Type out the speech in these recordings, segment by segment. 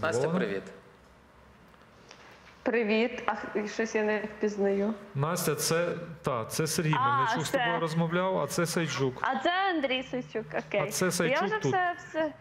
Настя, привіт. Привіт, а щось я не впізнаю. Настя, це та це Сергій А, Мельничук з це. тобою розмовляв, а це Сайджук. А це Андрій Сойчук, окей. А це я Сайчук вже тут. все, все,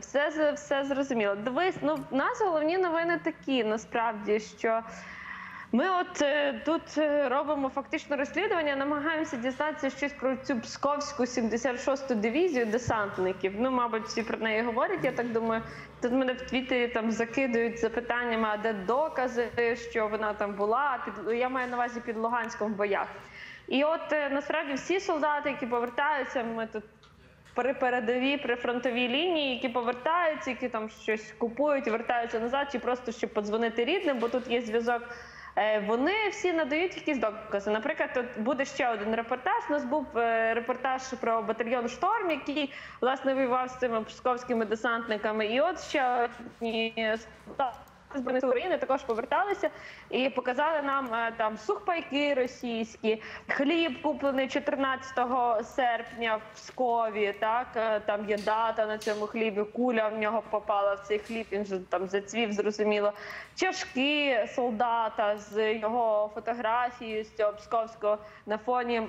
все, все, все зрозуміла. Дивись, ну в нас головні новини такі, насправді, що ми от е, тут е, робимо фактично розслідування, намагаємося дізнатися щось про цю Псковську 76-ту дивізію десантників. Ну, мабуть, всі про неї говорять. Я так думаю, тут мене в Твіттері там закидують запитаннями, а де докази, що вона там була. Під я маю на увазі під Луганськом в боях. І от е, насправді всі солдати, які повертаються, ми тут при передовій прифронтовій лінії, які повертаються, які там щось купують, вертаються назад, чи просто щоб подзвонити рідним, бо тут є зв'язок. Е, Вони всі надають якісь докази. Наприклад, тут буде ще один репортаж. У нас був е, репортаж про батальйон Шторм, який власне воював з цими псковськими десантниками. І от ще одні Збройних сил України також поверталися і показали нам е, там сухпайки російські, хліб куплений 14 серпня в Пскові. Так е, там є дата на цьому хлібі. Куля в нього попала в цей хліб. Він же там зацвів, зрозуміло. Чашки солдата з його фотографією з цього псковського на фоні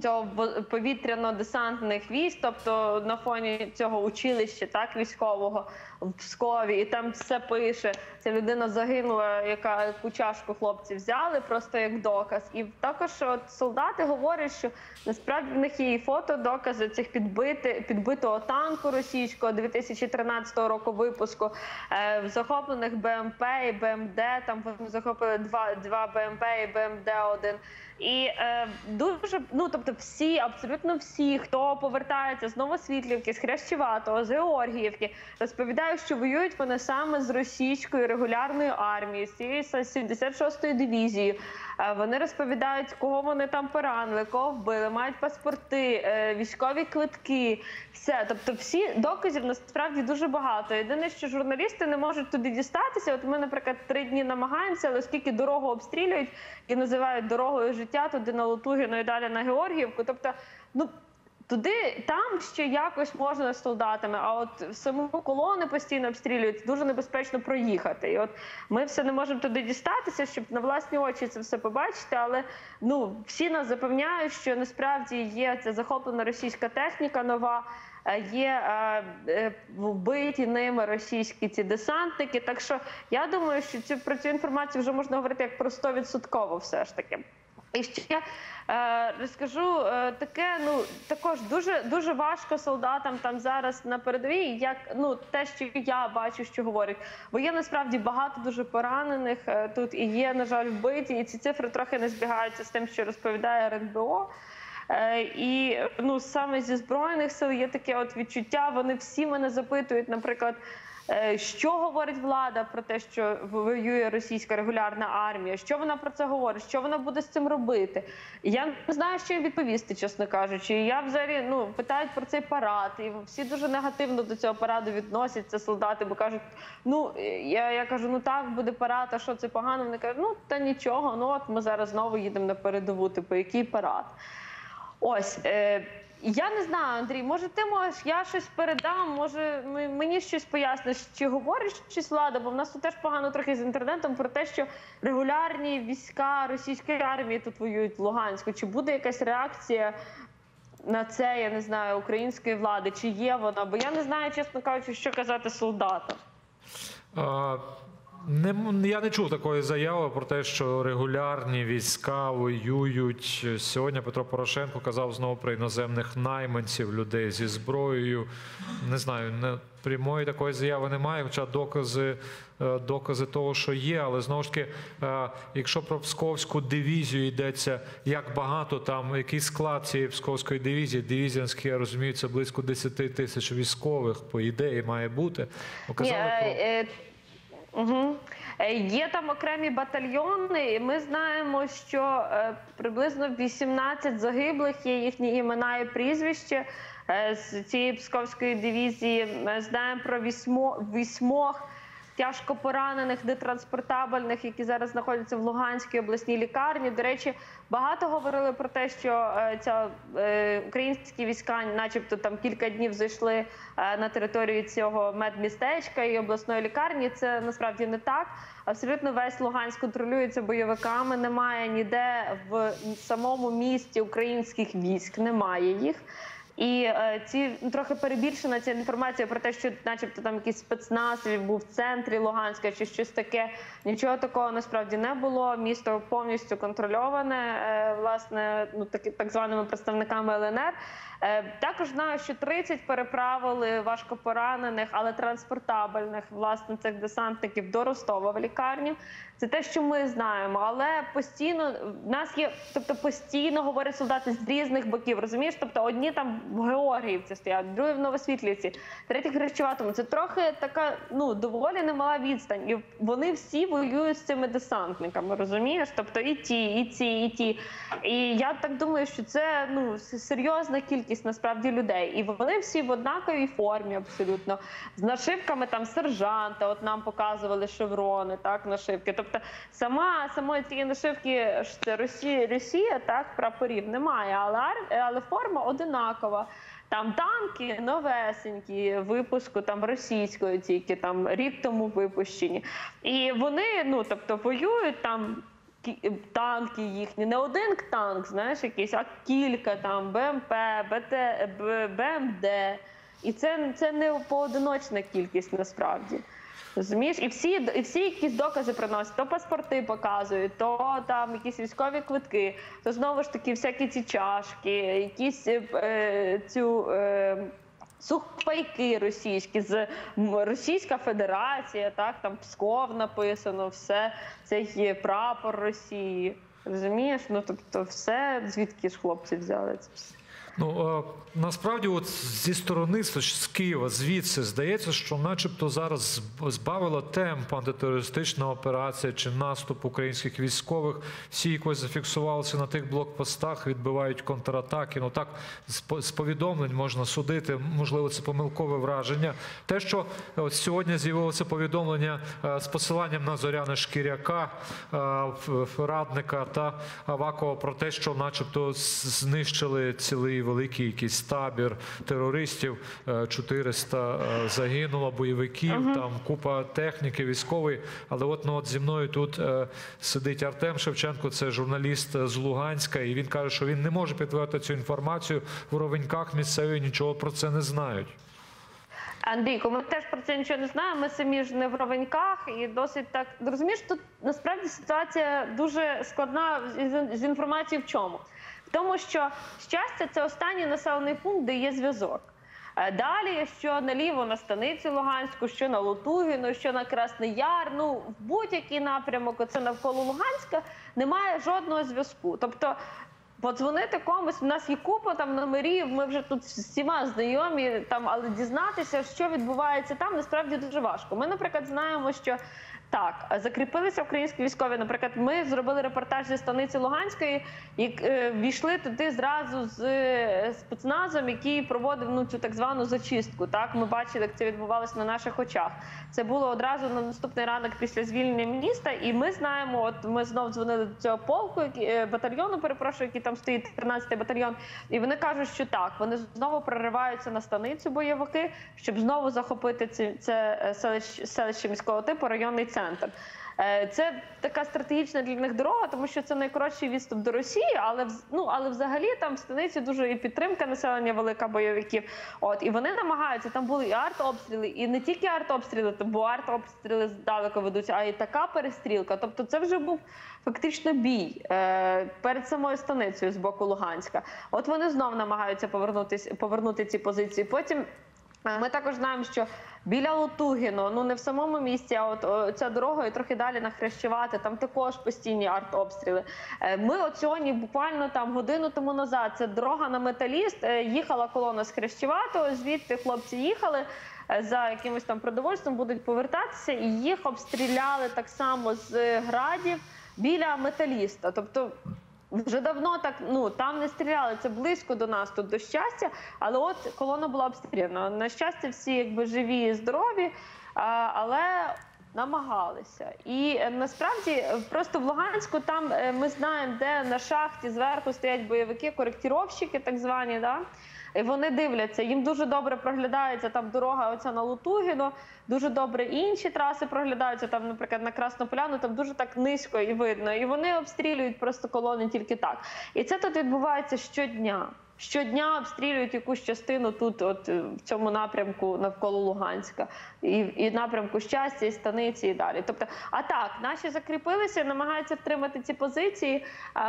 цього повітряно-десантних військ, тобто на фоні цього училища, так військового в Пскові, і там все пише. Ця людина загинула, яка яку чашку хлопці взяли, просто як доказ. І також от солдати говорять, що насправді в них є і фото, докази цих підбити, підбитого танку російського 2013 року випуску, е, захоплених БМП і БМД. Там вони захопили два, два БМП і БМД один. І е, дуже ну тобто, всі, абсолютно всі, хто повертається з Новосвітлівки, з Хрещеватого, з Георгіївки, розповідають, що воюють вони саме з російською регулярною армією, з цією 76-ї дивізією. Е, вони розповідають, кого вони там поранили, кого вбили, мають паспорти, е, військові квитки. Все, тобто, всі доказів насправді дуже багато. Єдине, що журналісти не можуть туди дістатися. От ми, наприклад, три дні намагаємося, але оскільки дорогу обстрілюють і називають дорогою життя туди на Лутугіну і далі на Георгіївку. Тобто, ну. Туди там ще якось можна з солдатами, а от саму колони постійно обстрілюють, дуже небезпечно проїхати. І от ми все не можемо туди дістатися, щоб на власні очі це все побачити. Але ну всі нас запевняють, що насправді є ця захоплена російська техніка нова. е, Є е, е, вбиті ними російські ці десантники. Так що я думаю, що цю про цю інформацію вже можна говорити як про 100% все ж таки. І ще е, розкажу е, таке. Ну також дуже дуже важко солдатам там зараз на передовій. Як ну те, що я бачу, що говорять, бо є насправді багато дуже поранених е, тут і є, на жаль, вбиті, і ці цифри трохи не збігаються з тим, що розповідає РНБО. Е, І ну саме зі збройних сил є таке от відчуття. Вони всі мене запитують, наприклад. Е, Що говорить влада про те, що воює російська регулярна армія? Що вона про це говорить? Що вона буде з цим робити? Я не знаю, що їм відповісти, чесно кажучи. Я взагалі ну питають про цей парад, і всі дуже негативно до цього параду відносяться солдати, бо кажуть: ну я, я кажу, ну так буде парад, а що це погано? Вони кажуть, ну та нічого. Ну от ми зараз знову їдемо на передову. Типу, який парад? Ось. Е, я не знаю, Андрій, може ти можеш, я щось передам, може ми- мені щось поясниш, чи говорить щось влада, бо в нас тут теж погано трохи з інтернетом про те, що регулярні війська російської армії тут воюють в Луганську. Чи буде якась реакція на це, я не знаю, української влади, чи є вона? Бо я не знаю, чесно кажучи, що казати солдатам. Не, я не чув такої заяви про те, що регулярні війська воюють. Сьогодні Петро Порошенко казав знову про іноземних найманців, людей зі зброєю. Не знаю, не, прямої такої заяви немає, хоча докази, е, докази того, що є. Але знову ж таки, е, якщо про Псковську дивізію йдеться, як багато там, який склад цієї Псковської дивізії, дивізіанський, я розумію, це близько 10 тисяч військових, по ідеї, має бути. Показали Ні, про... угу. Є там окремі батальйони, і ми знаємо, що е, приблизно 18 загиблих є їхні імена і прізвища е, з цієї псковської дивізії. Ми знаємо про вісьмо, вісьмох тяжко поранених, нетранспортабельних, які зараз знаходяться в Луганській обласній лікарні. До речі, багато говорили про те, що е, ця е, українські війська, начебто, там кілька днів зайшли е, на територію цього медмістечка і обласної лікарні. Це насправді не так. Абсолютно весь Луганськ контролюється бойовиками. Немає ніде в самому місті українських військ, немає їх. І е, ці ну, трохи перебільшена ця інформація про те, що, начебто, там якийсь спецназ був в центрі Луганська чи щось таке. Нічого такого насправді не було. Місто повністю контрольоване, е, власне, ну таки так званими представниками ЛНР. Е, також знаю, що 30 переправили важкопоранених, але транспортабельних власне цих десантників до Ростова в лікарню. Це те, що ми знаємо, але постійно в нас є, тобто постійно говорять солдати з різних боків. Розумієш? Тобто одні там в Георгіївці стоять, другі в Новосвітлівці, треті в Хрещуватому. Це трохи така, ну доволі немала відстань, і вони всі воюють з цими десантниками. Розумієш? Тобто і ті, і ці, і ті. І я так думаю, що це ну серйозна кількість насправді людей, і вони всі в однаковій формі, абсолютно з нашивками там сержанта. От нам показували шеврони, так нашивки. Тобто, сама самої цієї нашивки це Росія, Росія, так прапорів немає, але але форма одинакова. Там танки новесенькі, випуску там російської тільки там рік тому випущені. І вони, ну тобто, воюють там. Танки їхні, не один танк, знаєш, якийсь, а кілька там БМП, БТ, БМД. І це, це не поодиночна кількість насправді. Розумієш? І всі, і всі якісь докази приносять, то паспорти показують, то там якісь військові квитки, то знову ж таки всякі ці чашки, якісь е, цю. Е, Сухпайки російські з Російська Федерація, так там Псков написано, все це є прапор Росії. Розумієш? Ну тобто, все звідки ж хлопці взяли це все. Ну насправді, от зі сторони з Києва, звідси здається, що, начебто, зараз збавила темп антитерористична операція чи наступ українських військових. Всі якось зафіксувалися на тих блокпостах, відбивають контратаки. Ну так з повідомлень можна судити. Можливо, це помилкове враження. Те, що от сьогодні з'явилося повідомлення е, з посиланням на Зоряна Шкіряка, е, радника та Авакова про те, що, начебто, знищили цілий великий якийсь табір терористів. е, 400 е, загинуло бойовиків, там купа техніки військової. Але от ну от зі мною тут е, сидить Артем Шевченко, це журналіст е, з Луганська, і він каже, що він не може підтвердити цю інформацію. В ровеньках місцеві нічого про це не знають. Андрійко, ми теж про це нічого не знаємо. Ми самі ж не в ровеньках і досить так розумієш, тут насправді ситуація дуже складна з інформацією в чому? Тому, що щастя це останній населений пункт, де є зв'язок. Е, Далі, що наліво на станицю Луганську, що на Лутугіну, що на Красний Яр, ну в будь-який напрямок, оце навколо Луганська, немає жодного зв'язку. Тобто Подзвонити комусь, у нас є купа там номерів, ми вже тут всіма знайомі, там, але дізнатися, що відбувається там, насправді дуже важко. Ми, наприклад, знаємо, що так, закріпилися українські військові. Наприклад, ми зробили репортаж зі станиці Луганської і е, війшли туди зразу з е, спецназом, який проводив ну цю так звану зачистку. Так, ми бачили, як це відбувалося на наших очах. Це було одразу на наступний ранок після звільнення міста. І ми знаємо, от ми знов дзвонили до цього полку, який, е, батальйону, перепрошую, який там стоїть 13-й батальйон. І вони кажуть, що так, вони знову прориваються на станицю бойовики, щоб знову захопити це е, селище, селище міського типу, районний центр. Е, Це така стратегічна для них дорога, тому що це найкоротший відступ до Росії, але ну але взагалі там в станиці дуже і підтримка населення велика бойовиків. От і вони намагаються. Там були і артобстріли, і не тільки артобстріли, бо артобстріли здалеку ведуться, а й така перестрілка. Тобто, це вже був фактично бій е, перед самою станицею з боку Луганська. От вони знов намагаються повернутись, повернути ці позиції. Потім Е, Ми також знаємо, що біля Лутугіно, ну не в самому місці, а от о, ця дорога і трохи далі на Хрещувати, там також постійні артобстріли. Е, Ми от сьогодні, буквально там годину тому назад, це дорога на металіст. е, Їхала колона з Хрещуватого, звідти хлопці їхали. е, За якимось там продовольством будуть повертатися, і їх обстріляли так само з градів біля металіста. Тобто вже давно так ну там не стріляли. Це близько до нас тут до щастя. Але от колона була обстріляна. На щастя, всі якби живі і здорові. А, але намагалися. І е, насправді е, просто в Луганську там е, ми знаємо, де на шахті зверху стоять бойовики, коректіровщики, так звані. Да? І вони дивляться, їм дуже добре проглядається там дорога оця на Лутугіно, дуже добре інші траси проглядаються, там, наприклад, на Краснополяну, там дуже так низько і видно. І вони обстрілюють просто колони тільки так. І це тут відбувається щодня. Щодня обстрілюють якусь частину тут, от е, в цьому напрямку навколо Луганська, і, і напрямку щастя, і станиці, і далі. Тобто, а так, наші закріпилися, намагаються втримати ці позиції.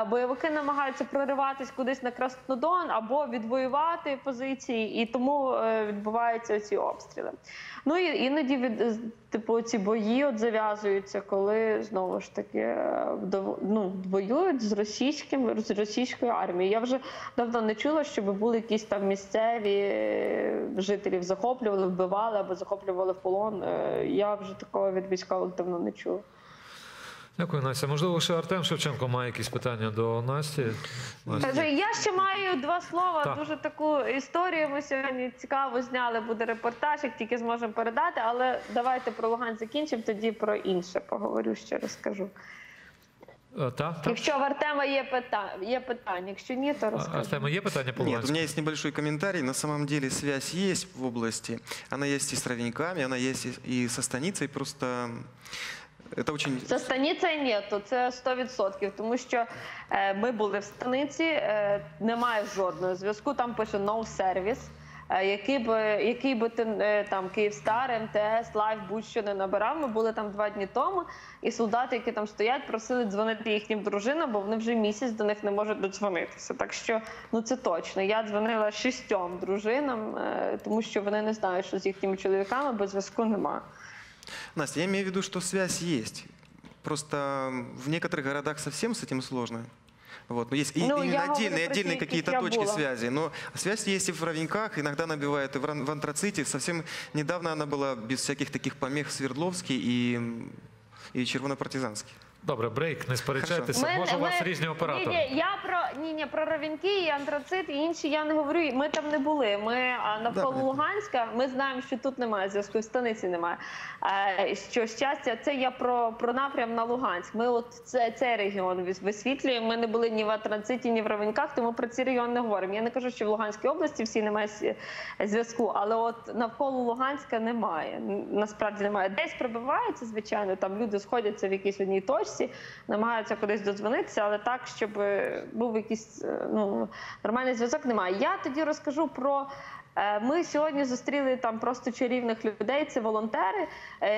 Бойовики намагаються прориватись кудись на Краснодон або відвоювати позиції, і тому е, відбуваються ці обстріли. Ну і іноді від типу ці бої от зав'язуються, коли знову ж таки е, ну, воюють з російським з російською армією. Я вже давно не чула, щоб були якісь там місцеві е, жителів захоплювали, вбивали або захоплювали в полон. Е, Я вже такого від військових давно не чула. Дякую, Настя. Можливо, ще Артем Шевченко має якісь питання до Насті. Настя. Я ще маю два слова. Так. Дуже таку історію ми сьогодні цікаво зняли. Буде репортаж, як тільки зможемо передати. Але давайте про Луган закінчимо, тоді про інше поговорю ще розкажу. Е, Так, так. Якщо в Артема є питання, є питання. Якщо ні, то А- Артема, є питання по Нет, у меня есть небольшой комментарий. На самом деле связь есть в области. Она есть и с ровеньками, она есть и- со станицей. Просто это очень... Це станиця нету, це 100%, тому що е, ми були в станиці, е, немає жодного зв'язку. Там пише no service. Е, який би який би е, там Київстар, МТС, Лайф, будь-що не набирав. Ми були там два дні тому, і солдати, які там стоять, просили дзвонити їхнім дружинам, бо вони вже місяць до них не можуть додзвонитися. Так що ну це точно. Я дзвонила шістьом дружинам, е, тому що вони не знають, що з їхніми чоловіками без зв'язку немає. Настя, я имею в виду, что связь есть. Просто в некоторых городах совсем с этим сложно. Вот. Но есть и- Ну, я именно отдельные, отдельные какие-то точки была. связи. Но связь есть и в ровеньках, иногда набивают и в, в антраците. Совсем недавно она была без всяких таких помех в Свердловске и, и Червонопартизанске. Добре, брейк, не сперечайтеся. Може, у вас різні оператори. Ні, ні, я про ні, ні, про Ровенки і антрацит і інші я не говорю. Ми там не були. Ми а, навколо. Луганська. Ми знаємо, що тут немає зв'язку, в станиці немає. Е, що щастя, це я про, про напрям на Луганськ. Ми от це, цей регіон вис- висвітлюємо. Ми не були ні в Антрациті, ні в Ровенках, тому про ці регіони не говоримо. Я не кажу, що в Луганській області всі немає с- зв'язку, але от навколо Луганська немає. Н- Насправді немає. Десь прибивається, звичайно, там люди сходяться в якійсь одній точці, намагаються кудись додзвонитися, але так, щоб е, був якийсь е, ну, нормальний зв'язок, немає. Я тоді розкажу про. е, Ми сьогодні зустріли там просто чарівних людей. Це волонтери.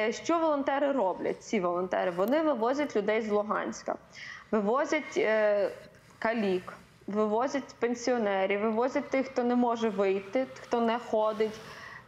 Що волонтери роблять? Ці волонтери вони вивозять людей з Луганська, вивозять калік, вивозять пенсіонерів, вивозять тих, хто не може вийти, хто не ходить.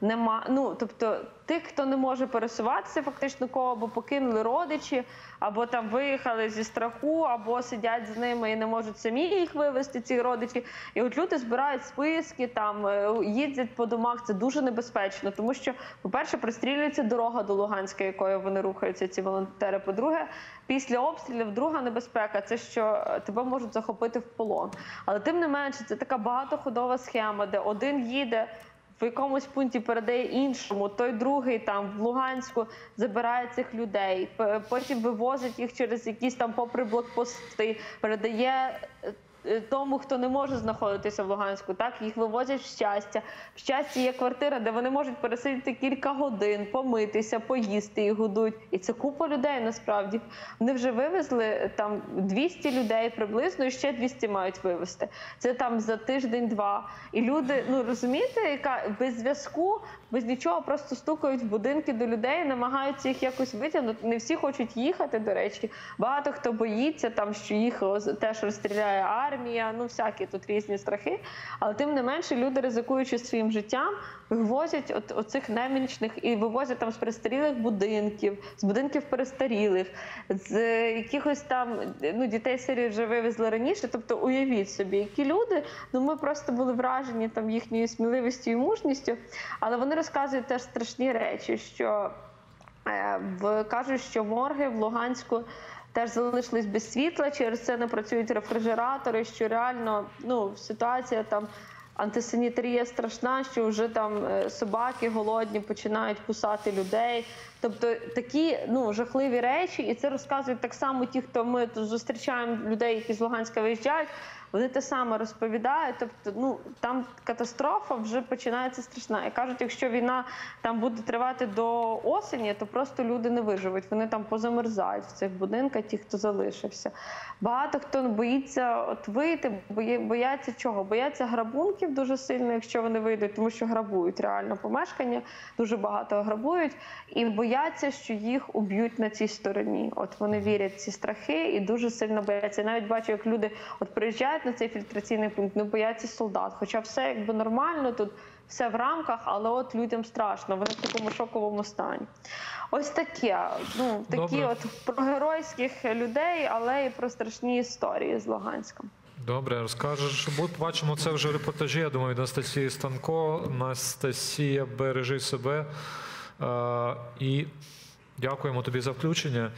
Нема, ну тобто тих, хто не може пересуватися, фактично кого або покинули родичі, або там виїхали зі страху, або сидять з ними і не можуть самі їх вивезти, ці родичі. І от люди збирають списки, там е, їздять по домах. Це дуже небезпечно, тому що, по-перше, пристрілюється дорога до Луганська, якою вони рухаються, ці волонтери. По-друге, після обстрілів друга небезпека це що е, тебе можуть захопити в полон. Але тим не менше, це така багатоходова схема, де один їде в якомусь пункті передає іншому, той другий там в Луганську забирає цих людей, потім вивозить їх через якісь там попри блокпости, передає. Е, Тому, хто не може знаходитися в Луганську, так їх вивозять в щастя. В щасті є квартира, де вони можуть пересидіти кілька годин, помитися, поїсти і годують. І це купа людей насправді. Вони вже вивезли е, там 200 людей приблизно, і ще 200 мають вивезти. Це там за тиждень-два. І люди, ну розумієте, яка без зв'язку, без нічого, просто стукають в будинки до людей, намагаються їх якось витягнути. Не всі хочуть їхати, до речі. Багато хто боїться, там що їх теж розстріляє армія. Ну всякі тут різні страхи. Але тим не менше, люди, ризикуючи своїм життям, вивозять от оцих немічних і вивозять там з перестарілих будинків, з будинків перестарілих, з якихось там ну дітей сирі вже вивезли раніше. Тобто, уявіть собі, які люди. Ну ми просто були вражені там їхньою сміливістю і мужністю, але вони розказують теж страшні речі, що е, в кажуть, що морги в Луганську. Теж залишились без світла, через це не працюють рефрижератори. Що реально ну ситуація там антисанітарія страшна, що вже там е, собаки голодні починають кусати людей. Тобто такі ну жахливі речі, і це розказують так само ті, хто ми тут зустрічаємо людей, які з Луганська виїжджають. Вони те саме розповідають. Тобто, ну там катастрофа вже починається страшна. І кажуть, якщо війна там буде тривати до осені, то просто люди не виживуть. Вони там позамерзають в цих будинках, ті, хто залишився. Багато хто боїться от вийти, бояться чого? Бояться грабунків дуже сильно, якщо вони вийдуть, тому що грабують реально помешкання, дуже багато грабують, і бояться, що їх уб'ють на цій стороні. От вони вірять в ці страхи і дуже сильно бояться. Я навіть бачу, як люди от приїжджають на цей фільтраційний пункт, не бояться солдат. Хоча все якби нормально тут. Все в рамках, але от людям страшно, вони в такому шоковому стані. Ось таке. Ну такі Добре. от про геройських людей, але і про страшні історії з Луганська. Добре, розкажеш. Бо бачимо це вже в репортажі. Я думаю, від Анастасії Станко. Анастасія, бережи себе. Е, і дякуємо тобі за включення.